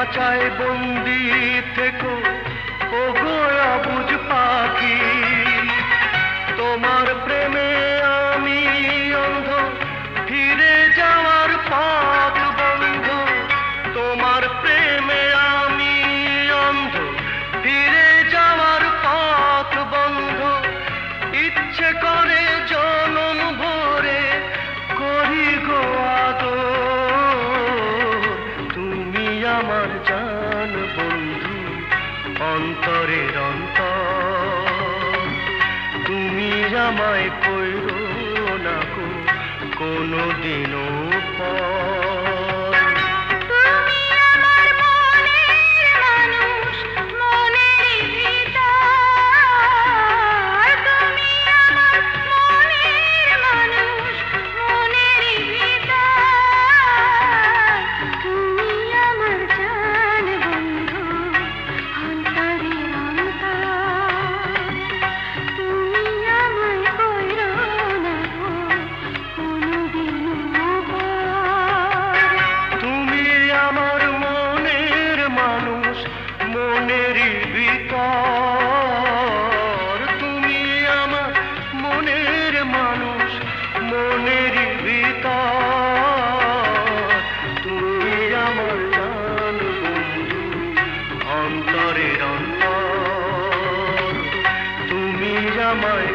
খাঁচায় বন্দি থেকো। ও গোয়া বুঝ পাখি, তোমার প্রেমে আমি অন্ধ। ফিরে যাওয়ার পথ বন্ধ। তোমার প্রেমে আমি অন্ধ। ফিরে যাওয়ার পথ বন্ধ। ইচ্ছে করে অন্তরের অন্তর। তুমি আমায় কইরো না কোনো দিনও পর। ভিতর তুমি আমার মনের মানুষ মনের ভিতর। তুমি আমার জান অন্তরের অন্তর। তুমি আমায়